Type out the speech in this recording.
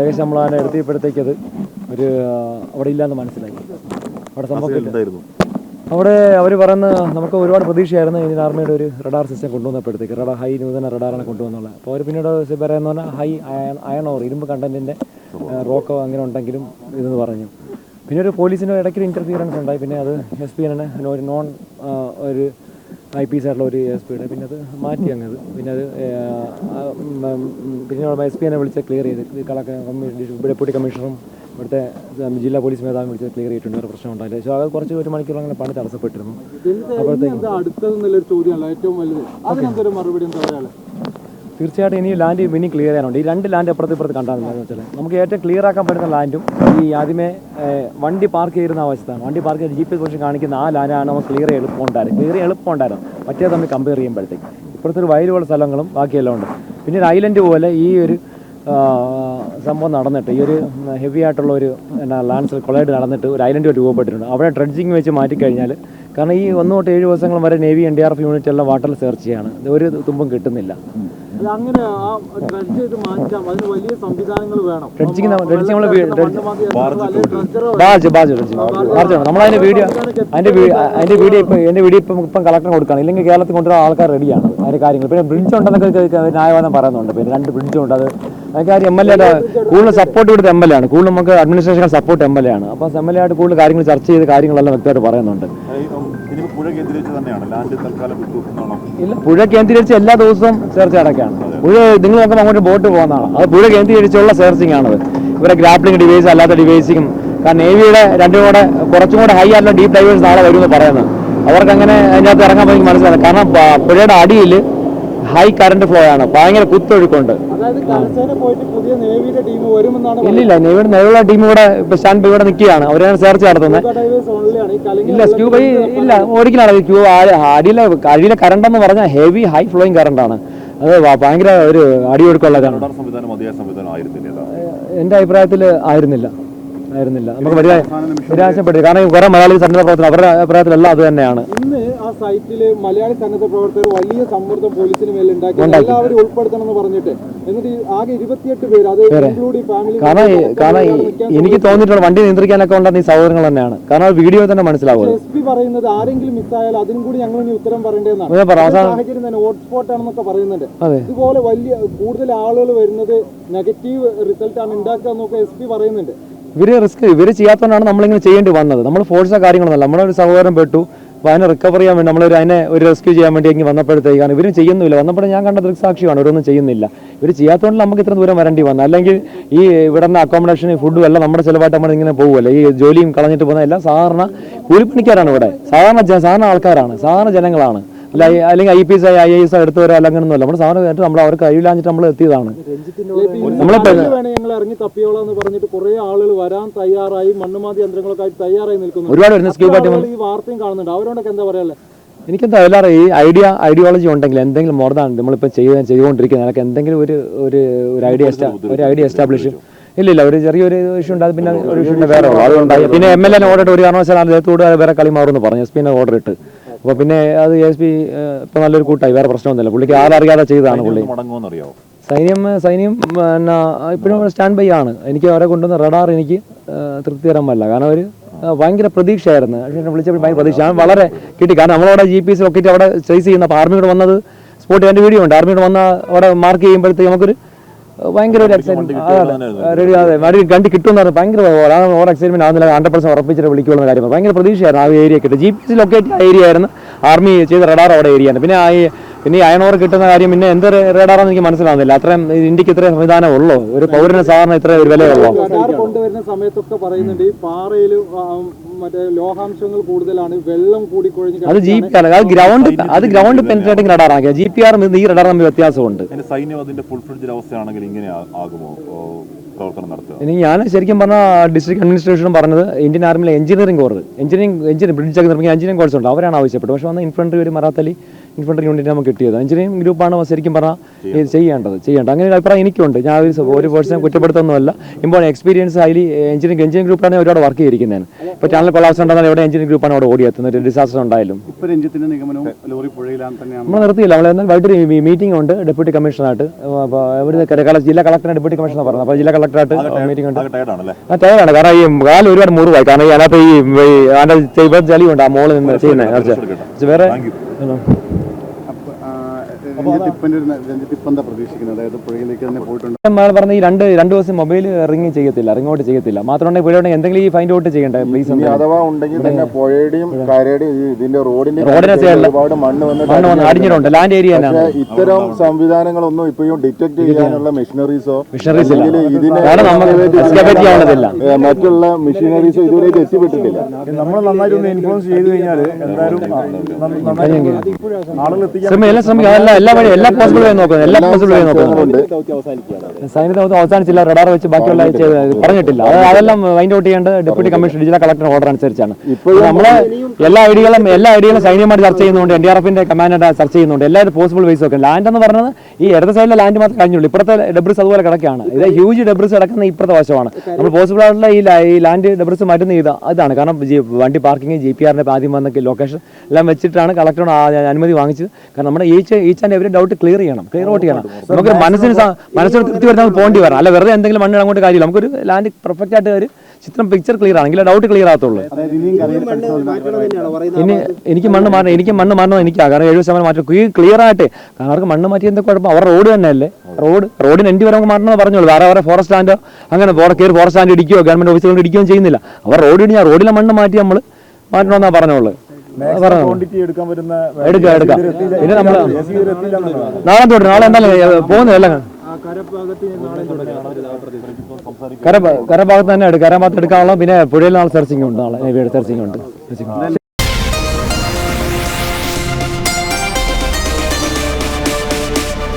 ഏകദേശം നമ്മൾ ആന എടുത്തിയപ്പോഴത്തേക്ക് അത് ഒരു അവിടെ ഇല്ലാന്ന് മനസ്സിലാക്കി അവിടെ സംഭവം അവിടെ അവർ പറയുന്ന നമുക്ക് ഒരുപാട് പ്രതീക്ഷയായിരുന്നു ഇന്ത്യൻ ആർമിയുടെ ഒരു റഡാർ സിസ്റ്റം കൊണ്ടുവന്നപ്പോഴത്തേക്ക്. റഡാർ ഹൈ നൂതന റഡാറാണ് കൊണ്ടുവന്നുള്ളത് അപ്പോൾ അവർ പിന്നീട് പറയുന്ന പറഞ്ഞാൽ ഹൈ അയൺ അയൺ ഓർ ഇരുമ്പ് കണ്ടന്റിന്റെ റോക്കോ അങ്ങനെ ഉണ്ടെങ്കിലും ഇതെന്ന് പറഞ്ഞു. പിന്നെ ഒരു പോലീസിന്റെ ഇടയ്ക്ക് ഇന്റർഫിയറൻസ് ഉണ്ടായി. പിന്നെ അത് എസ് പി ഒരു നോൺ ഒരു ഐ പി ആയിട്ടുള്ള ഒരു എസ് പിയുടെ പിന്നെ അത് മാറ്റി അങ്ങ്. പിന്നെ അത് പിന്നെ എസ് പി എന്നെ വിളിച്ച് ക്ലിയർ ചെയ്ത്. കളക്ടർ കമ്മീഷൻ ഡെപ്യൂട്ടി കമ്മീഷണറും ഇവിടുത്തെ ജില്ലാ പോലീസ് മേധാവി വിളിച്ച് ക്ലിയർ ചെയ്തിട്ടുണ്ട്. ഒരു പ്രശ്നം ഉണ്ടായില്ല. പക്ഷേ അത് കുറച്ച് ഒരു മണിക്കൂർ അങ്ങനെ പണി തടസ്സപ്പെട്ടിരുന്നു. അപ്പോഴത്തേക്കും. അടുത്തതെന്നുള്ളൊരു ചോദ്യമല്ല ഏറ്റവും വലുത്. അതിനെന്തൊരു മറുപടി എന്താ തീർച്ചയായിട്ടും ഇനി ലാൻഡ് ഇനി ക്ലിയർ ചെയ്യാനുണ്ട്. ഈ രണ്ട് ലാൻഡ് അപ്പുറത്ത് ഇപ്പുറത്ത് കണ്ടാണെന്ന് വെച്ചാൽ നമുക്ക് ഏറ്റവും ക്ലിയർ ആക്കാൻ പറ്റുന്ന ലാൻഡും ഈ ആദ്യമേ വണ്ടി പാർക്ക് ചെയ്യുന്ന അവസ്ഥയാണ് വണ്ടി പാർക്ക് ചെയ്ത് ജി പി പൊസിഷൻ കാണിക്കുന്ന ആ ലാൻഡാണ് നമുക്ക് ക്ലിയർ എളുപ്പം ഉണ്ടായിരുന്നു ക്ലിയർ എളുപ്പം ഉണ്ടായിരുന്നു മറ്റേ തമ്മിൽ കമ്പയർ ചെയ്യുമ്പോഴത്തേക്ക്. ഇപ്പുറത്തെ ഒരു വയലുള്ള സ്ഥലങ്ങളും ബാക്കിയെല്ലാം ഉണ്ട്. പിന്നെ ഒരു ഐലൻഡ് പോലെ ഈ ഒരു സംഭവം നടന്നിട്ട് ഈ ഒരു ഹെവി ആയിട്ടുള്ള ഒരു എന്നാ ലാൻഡ് കൊളൈഡ് നടന്നിട്ട് ഒരു ഐലൻഡ് രൂപപ്പെട്ടിട്ടുണ്ട്. അവിടെ ഡ്രഡ്ജിങ് വെച്ച് മാറ്റിക്കഴിഞ്ഞാൽ കാരണം ഈ ഒന്ന് തൊട്ട് ഏഴ് ദിവസങ്ങൾ വരെ navy N D R F unit എല്ലാം വാട്ടർ സെർച്ച് ചെയ്യാണ്. ഇത് ഒരു തുമ്പും കിട്ടുന്നില്ല. അങ്ങനെ ആ ഡ്രഡ്ജ് ചെയ്ത് മാറ്റാം. അതിന് വലിയ സംവിധാനങ്ങൾ വേണം. ഡ്രഡ്ജിങ് ഡ്രഡ്ജിങ് നമ്മൾ dredge dredger barge barge dredge barge നമ്മളതിന്റെ video അതിന്റെ അതിന്റെ വീഡിയോ ഇപ്പം എന്റെ വീഡിയോ ഇപ്പം ഇപ്പം കളക്ടർ കൊടുക്കണം. ഇല്ലെങ്കിൽ കേരളത്തിൽ കൊണ്ടുവരാൻ ആൾക്കാർ റെഡിയാണ് അതിന്റെ കാര്യങ്ങൾ. പിന്നെ ബ്രിഡ്ജ് ഉണ്ടെന്നൊക്കെ ന്യായവാദം പറയുന്നുണ്ട്. പിന്നെ രണ്ട് ബ്രിഡ്ജ് ഉണ്ട്. അത് ആരും എം എൽ എയുടെ കൂടുതൽ സപ്പോർട്ട് കൊടുത്ത എം എൽ എ ആണ്. കൂടുതൽ നമുക്ക് administration support M L A ആണ്. അപ്പോൾ എം എൽ എ ആയിട്ട് കൂടുതൽ കാര്യങ്ങൾ ചർച്ച ചെയ്ത് കാര്യങ്ങളെല്ലാം വ്യക്തമായിട്ട് പറയുന്നുണ്ട്. ഇല്ല പുഴ കേന്ദ്രീകരിച്ച് എല്ലാ ദിവസവും സെർച്ച് അടക്കാണ് പുഴ നിങ്ങൾ നോക്കുമ്പോൾ അങ്ങോട്ട് ബോട്ട് പോകുന്നതാണ്. അത് പുഴ കേന്ദ്രീകരിച്ചുള്ള സെർച്ചിങ് ആണത്. ഇവരെ ഗ്രാപ്ലിംഗ് ഡിവൈസ് അല്ലാത്ത ഡിവൈസിങ്ങും കാരണം നേവിയുടെ രണ്ടും കൂടെ കുറച്ചും കൂടെ ഹൈ ആയിട്ടുള്ള ഡീപ് ഡൈവേഴ്സ് നാളെ വരുമെന്ന് പറയുന്നത്. അവർക്ക് അങ്ങനെ അതിനകത്ത് ഇറങ്ങാൻ പോയി മനസ്സിലാക്കാം കാരണം പുഴയുടെ അടിയിൽ ഹൈ കറണ്ട് ഫ്ലോ ആണ്. ഭയങ്കര കുത്തൊഴുക്കുണ്ട്. അതായത് കരസേന പോയിട്ട് പുതിയ നേവിയുടെ ടീം വരുമെന്നാണ് ഇല്ലില്ല നേവിയുടെ നിലവിലുള്ള ടീം ഇവിടെ സ്റ്റാൻഡ് ഇവിടെ നിൽക്കുകയാണ്. അവരാണ് സെർച്ച് നടത്തുന്നത് ഇല്ല സ്ക്യൂബ ഇല്ല ഒരിക്കലാണ് ക്യൂ അടിയിലെ അടിയിലെ കറണ്ട് എന്ന് പറഞ്ഞാൽ ഹെവി ഹൈ ഫ്ലോയിങ് കറണ്ട് ആണ്. അത് ഭയങ്കര ഒരു അടിയൊഴുക്കുള്ളതാണ് ഒഴുക്കുള്ള എന്റെ അഭിപ്രായത്തിൽ ആയിരുന്നില്ല. ആയിരുന്നില്ല. നമുക്ക് വലിയ നിരാശപ്പെട്ടു കാരണം ഈ കുറെ മലയാളി സന്നദ്ധ പ്രവർത്തനം അവരുടെ അഭിപ്രായത്തിലെല്ലാം അത് തന്നെയാണ്. സൈറ്റിൽ മലയാളി സന്നദ്ധ പ്രവർത്തകർ വലിയ സമ്മർദ്ദം പോലീസിന് മേലെ ഉണ്ടാക്കി. എല്ലാവരും ഉൾപ്പെടുത്തണം എന്ന് പറഞ്ഞിട്ട്. എന്നിട്ട് ആകെ ഇരുപത്തിയെട്ട് പേര് അത് ഇൻക്ലൂഡ് ഫാമിലി കാരണം എനിക്ക് തോന്നിയിട്ടുള്ള വണ്ടി നിയന്ത്രിക്കാനൊക്കെ ഉണ്ടെന്ന് ഈ സഹോദരങ്ങൾ തന്നെയാണ്. കാരണം വീഡിയോ തന്നെ മനസ്സിലാവും എസ് പി പറയുന്നത് ആരെങ്കിലും മിസ്സായാൽ അതിനും കൂടി ഞങ്ങൾ ഇനി ഉത്തരം പറയേണ്ടതെന്നാണ്. സാഹചര്യം തന്നെ ഹോട്ട്സ്പോട്ട് ആണെന്നൊക്കെ പറയുന്നുണ്ട്. ഇതുപോലെ വലിയ കൂടുതൽ ആളുകൾ വരുന്നത് നെഗറ്റീവ് റിസൾട്ട് ആണ് ഉണ്ടാക്കുക എന്നൊക്കെ എസ് പി പറയുന്നുണ്ട്. ഇവർ റിസ്ക് ഇവർ ചെയ്യാത്തതുകൊണ്ടാണ് നമ്മളിങ്ങനെ ചെയ്യേണ്ടി വന്നത്. നമ്മൾ ഫോഴ്സോ കാര്യങ്ങളൊന്നുമല്ല. ഒരു സഹോദരൻ പെട്ടു. അപ്പോൾ അതിനെ റിക്കവർ ചെയ്യാൻ വേണ്ടി നമ്മളൊരു അതിനെ ഒരു റെസ്ക്യൂ ചെയ്യാൻ വേണ്ടി എങ്കിൽ വന്നപ്പോഴത്തേക്കാണ്. ഇവരും ചെയ്യുന്നില്ല. വന്നപ്പോൾ ഞാൻ കണ്ട ദൃക്സാക്ഷിയാണ്. ഇവരൊന്നും ചെയ്യുന്നില്ല. ഇവർ ചെയ്യാത്തതുകൊണ്ട് നമുക്ക് ഇത്ര ദൂരം വരേണ്ടി വന്നു അല്ലെങ്കിൽ ഈ ഇവിടെ നിന്ന് അക്കോമഡേഷൻ ഫുഡും എല്ലാം നമ്മുടെ ചിലവായിട്ട് നമ്മൾ ഇങ്ങനെ പോകുമല്ലോ ഈ ജോലിയും കളഞ്ഞിട്ട് പോകുന്ന എല്ലാം സാധാരണ കൂലിപ്പണിക്കാരാണ് ഇവിടെ. സാധാരണ സാധാരണ ആൾക്കാരാണ്. സാധാരണ ജനങ്ങളാണ്. അല്ല അല്ലെങ്കിൽ I P S I S എടുത്തവരോ അല്ലെങ്കിൽ അങ്ങനെയൊന്നുമല്ല നമ്മൾ സാധാരണ നമ്മൾ അവർക്ക് കഴിവില്ലാഞ്ഞിട്ട് നമ്മൾ എത്തിയതാണ്. തപ്പിയോളാം പറഞ്ഞിട്ട് കുറെ ആളുകൾ വരാൻ തയ്യാറായി മണ്ണുമാതി യന്ത്രങ്ങളൊക്കെ തയ്യാറായി നിൽക്കുന്നു. ഒരുപാട് വരുന്ന സ്ക്യൂബ ടീം ഈ വാർത്തയും കാണുന്നുണ്ട്. അവരോടൊക്കെ എന്താ പറയാ എനിക്കെന്താ എല്ലാവരും ഈ ഐഡിയ ഐഡിയോളജി ഉണ്ടെങ്കിൽ എന്തെങ്കിലും മോർദാണ് നമ്മളിപ്പോൾ ചെയ്ത് ചെയ്തുകൊണ്ടിരിക്കുന്നത്. അതൊക്കെ എന്തെങ്കിലും ഒരു ഒരു ഒരു ഐഡിയ ഒരു ഐഡിയ എസ്റ്റാബ്ലിഷ് ഇല്ല ഇല്ല. ഒരു ചെറിയൊരു ഇഷ്യൂ ഉണ്ട്. അത് പിന്നെ ഒരു ഇഷ്യൂ വേറെ ഉള്ളൂ. അതുകൊണ്ടായി പിന്നെ എം എൽ എ ഓർഡർ ഇട്ട് ഒരു കാരണവശാലും അദ്ദേഹത്തോട് വേറെ കളി മാറുമെന്ന് പറഞ്ഞു. എസ് പിന്നെ ഓർഡർ ഇട്ട്. അപ്പോൾ പിന്നെ അത് എസ് പി ഇപ്പം നല്ലൊരു കൂട്ടായി. വേറെ പ്രശ്നമൊന്നുമില്ല പുള്ളിക്ക് ആരറിയാതെ ചെയ്തതാണ് പുള്ളി. സൈന്യം സൈന്യം എന്നാ ഇപ്പോഴും സ്റ്റാൻഡ് ബൈ ആണ്. എനിക്ക് അവരെ കൊണ്ടുവന്ന റഡാർ എനിക്ക് തൃപ്തികരമല്ല കാരണം അവർ ഭയങ്കര പ്രതീക്ഷയായിരുന്നു. പക്ഷേ എന്നെ വിളിച്ചപ്പോൾ ഭയങ്കര പ്രതീക്ഷ. ഞാൻ വളരെ കിട്ടി. കാരണം നമ്മളവിടെ ജി പി എസ് ലൊക്കേറ്റ് അവിടെ ചേസ് ചെയ്യുന്ന അപ്പോൾ ആർമിയോട് വന്നത് സ്പോട്ട് എന്റെ വീഡിയോ ഉണ്ട്. ആർമിയോട് വന്ന അവിടെ മാർക്ക് ചെയ്യുമ്പോഴത്തേക്ക് നമുക്കൊരു ഭയങ്കര ഒരു എക്സൈറ്റ്മെന്റ് അതെ വണ്ടി കണ്ടി കിട്ടുമെന്ന് ഭയങ്കര ഓവർ എക്സൈറ്റ്മെന്റ് ആവുന്നില്ല ഹൺഡ്രഡ് പെർസെന്റ് ഉറപ്പിച്ചിട്ട് വിളിക്കുള്ള കാര്യമാണ്. ഭയങ്കര പ്രതീക്ഷയായിരുന്നു ആ ഏരിയ കിട്ടും ജി പി എസ് ലൊക്കേറ്റ് ആ ഏരിയ ആയിരുന്നു. ആർമി ചെയ്ത റഡാർ അവിടെ ഏരിയ ആണ്. പിന്നെ ആ പിന്നെ ഈ അയണോർ കിട്ടുന്ന കാര്യം പിന്നെ എന്ത് റേഡാറാന്ന് എനിക്ക് മനസ്സിലാവുന്നില്ല. അത്രയും ഇന്ത്യയ്ക്ക് ഇത്രയും സംവിധാനം ഉള്ളൂ ഒരു പൗരന് സാധാരണ ഇത്ര ഒരു വിലയുള്ളൂ കൊണ്ടുവരുന്ന സമയത്തൊക്കെ പറയുന്നുണ്ട് ഈ പാറയിൽ മറ്റേ ലോഹാംശങ്ങൾ കൂടുതലാണ് വെള്ളം കൂടിക്കൊഴിഞ്ഞ് അത് ജി പി അത് ഗ്രൗണ്ട് അത് ഗ്രൗണ്ട് പെൻട്രേറ്റിംഗ് റഡാറാണ് ജി പി ആർ ഈ റഡാർ തമ്മിൽ വ്യത്യാസമുണ്ട്. സൈന്യം അതിന്റെ ഫുൾ ഫ്രിഡ്ജ് അവസ്ഥയാണെങ്കിൽ ഇങ്ങനെ ആ- ആകുമോ? ഓ, പ്രവർത്തനം നടത്തുക. ഇനി ഞാൻ ശരിക്കും പറഞ്ഞ ഡിസ്ട്രിക്ട് അഡ്മിനിസ്ട്രേഷനും പറഞ്ഞത് Indian ആർമിയിലെ engineering corps engineering engineering bridge ഒക്കെ നിർമ്മിക്കുന്ന എഞ്ചിനീയറിംഗ് കോഴ്സ് ഉണ്ട്. അവരാണ് ആവശ്യപ്പെട്ടത്. പക്ഷേ വന്ന ഇൻഫൻട്രി ഒരു മറാത്തലി ഇൻഫൻട്രി യൂണിറ്റ് നമുക്ക് കിട്ടിയത്. എഞ്ചിനീയറിംഗ് ഗ്രൂപ്പാണ് ശരിക്കും പറഞ്ഞാൽ ചെയ്യേണ്ടത്. ചെയ്യേണ്ടത്. അങ്ങനെ ഒരു അഭിപ്രായം എനിക്കുണ്ട്. ഞാൻ ഒരു ഒരു പേഴ്സണെ കുറ്റപ്പെടുത്തൊന്നുമല്ല ഇപ്പോൾ എക്സ്പീരിയൻസ് ഹൈലി എഞ്ചിനീയറിംഗ് എഞ്ചിനീയറിംഗ് ഗ്രൂപ്പാണ് ഒരുപാട് വർക്ക് ചെയ്തിരിക്കുന്നത് ഇപ്പോൾ ചാനൽ കൊളാപ്സ് ഉണ്ടാകുന്ന ഇവിടെ എഞ്ചിനീയറിംഗ് ഗ്രൂപ്പാണ് അവിടെ ഓടിയെത്തുന്നത്. ഒരു ഡിസാസ്റ്റർ ഉണ്ടായാലും. നമ്മൾ നിർത്തിയില്ല. നമ്മൾ എന്നാൽ വൈകിട്ട് മീറ്റിംഗ് ഉണ്ട്. ഡെപ്യൂട്ടി കമ്മീഷണറായിട്ട് അപ്പോൾ ഇവിടുത്തെ ജില്ലാ കളക്ടറിനെ ഡെപ്യൂട്ടി കമ്മീഷണർ പറഞ്ഞു അപ്പോൾ ജില്ലാ കളക്ടറായിട്ട് മീറ്റിംഗ് ഉണ്ട്. ടയർഡാണ് ആ കാരണം ഈ കാൽ ഒരുപാട് മുറിവായി. കാരണം ഈ അതിനകത്ത് ഈ ചെയ്യുമ്പോൾ ജലിയുണ്ട് ആ മോളിൽ നിന്ന് ചെയ്യുന്നത് വേറെ അയാൾ പറഞ്ഞ ഈ രണ്ട് രണ്ട് ദിവസം മൊബൈൽ റിങ് ചെയ്യത്തില്ല ഔട്ട് ചെയ്യത്തില്ല. മാത്രമല്ല ഇവിടെ എന്തെങ്കിലും ഈ ഫൈൻഡ് ഔട്ട് ചെയ്യണ്ടേ? പ്ലീസ് അഥവാ ഉണ്ടെങ്കിൽ തന്നെ പുഴയുടെയും കരയുടെയും ഇതിന്റെ റോഡിന്റെ റോഡിന്റെ സൈഡിൽ സൈഡിൽ ഒരുപാട് മണ്ണ് വന്ന് അടിഞ്ഞിട്ടുണ്ട്. ലാൻഡ് ഏരിയ ഇത്തരം സംവിധാനങ്ങളൊന്നും ഇപ്പോഴും ഡിറ്റക്ട് ചെയ്യാനുള്ള മെഷീനറീസോ Machineries ഇതിനെ. മറ്റുള്ള മെഷീനറീസോ ഇതുവരെ എത്തിപ്പെട്ടിട്ടില്ല. നമ്മൾ നന്നായിട്ട് ഒന്ന് ഇൻഫ്ലുവൻസ് ചെയ്ത് കഴിഞ്ഞാൽ എന്തായാലും ആളുകൾ എത്തിക്കാൻ ശ്രമിക്കും. അതെല്ലാം എല്ലാ വഴി എല്ലാ പോസിബിൾ വഴി നോക്കുന്നത് എല്ലാ പോസിബിൾ വഴി നോക്കുന്നത്. സൈനിക അവസാനിച്ചില്ല റഡാർ വെച്ച് ബാക്കിയുള്ള പറഞ്ഞിട്ടില്ല. അതെല്ലാം വൈൻഡ് ഔട്ട് ചെയ്യേണ്ടത് ഡെപ്യൂട്ടി കമ്മീഷണർ ജില്ലാ കളക്ടർ ഓർഡർ അനുസരിച്ചാണ്. നമ്മൾ എല്ലാ ഐഡിയകളും എല്ലാ ഐഡിയകളും സൈന്യമായിട്ട് ചർച്ച ചെയ്യുന്നുണ്ട്. എൻ ഡി ആർ എഫിന്റെ കമാൻഡർ ചർച്ച ചെയ്യുന്നുണ്ട്. എല്ലാവരും പോസിബിൾ വേസ് ഒക്കെ ലാൻഡ് എന്ന് പറഞ്ഞത് ഈ ഇടത് സൈഡിലെ ലാൻഡ് മാത്രം കഴിഞ്ഞുള്ളൂ. ഇപ്പുറത്തെ ഡെബ്രിസ് അതുപോലെ കിടക്കുകയാണ്. ഇത് ഹ്യൂജ് ഡെബ്രിസ് കിടക്കുന്ന ഇപ്പുറത്തെ വശമാണ്. നമ്മൾ പോസിബിൾ ആയിട്ടുള്ള ഈ ലാൻഡ് ഡെബ്രിസ് മാറ്റുന്ന ഇത് അതാണ് കാരണം വണ്ടി പാർക്കിംഗ് ജി പി ആറിന്റെ ആദ്യം വന്ന ലൊക്കേഷൻ എല്ലാം വെച്ചിട്ടാണ് കളക്ടറോട് അനുമതി വാങ്ങിച്ചത്. കാരണം നമ്മുടെ ഈച്ച് ഈച്ചാന്റെ എവരി ഡൗട്ട് ക്ലിയർ ചെയ്യണം. ക്ലിയർ ഔട്ട് ചെയ്യണം. നമുക്ക് മനസ്സിന് മനസ്സിന് തൃപ്തി വരുന്ന പോണ്ടി വരണം. അല്ല വെറുതെ എന്തെങ്കിലും മണ്ണ് അങ്ങോട്ട് കാര്യമില്ല. നമുക്കൊരു ലാൻഡ് പെർഫെക്റ്റ് ആയിട്ട് ഒരു ചിത്രം പിക്ചർ ക്ലിയർ ആണെങ്കിൽ ഡൗട്ട് ക്ലിയർ ആകത്തുള്ളൂ. ഇനി എനിക്ക് മണ്ണ് മാറണം എനിക്ക് മണ്ണ് മാറണം എനിക്ക്. കാരണം എഴുപത് ശതമാനം മാറ്റം. ക്ലിയർ ആയിട്ട് കാരണം അവർക്ക് മണ്ണ് മാറ്റി എന്താ കുഴപ്പം? അവരുടെ റോഡ് തന്നെ അല്ലേ റോഡ് റോഡിന് എൻഡ് വരെ നമുക്ക് മാറണമെന്ന് പറഞ്ഞോളൂ വേറെ വേറെ ഫോറസ്റ്റ് ലാൻഡോ അങ്ങനെ കയറി ഫോറസ്റ്റ് ലാൻഡ് ഇടിക്കുകയോ ഗവൺമെന്റ് ഓഫീസുകൾ ഇടിക്കുകയോ ചെയ്യുന്നില്ല. അവർ റോഡ് ഇടിഞ്ഞാൽ റോഡിലെ മണ്ണ് മാറ്റി നമ്മൾ മാറ്റണമെന്നാ പറഞ്ഞോളൂ പറഞ്ഞു ക്വാണ്ടിറ്റി എടുക്കാൻ പറ്റുന്ന എടുക്കാം എടുക്കാം. പിന്നെ നമ്മൾ നാളെ തൊട്ട് നാളെ എന്തായാലും പോകുന്നില്ല കരഭാഗത്ത് തന്നെ എടുക്കും കരഭാഗത്ത് എടുക്കാനുള്ള പിന്നെ പുഴയിൽ നാളെ സെർച്ചിങ് ഉണ്ട് നാളെ. സെർച്ചിങ് ഉണ്ട്.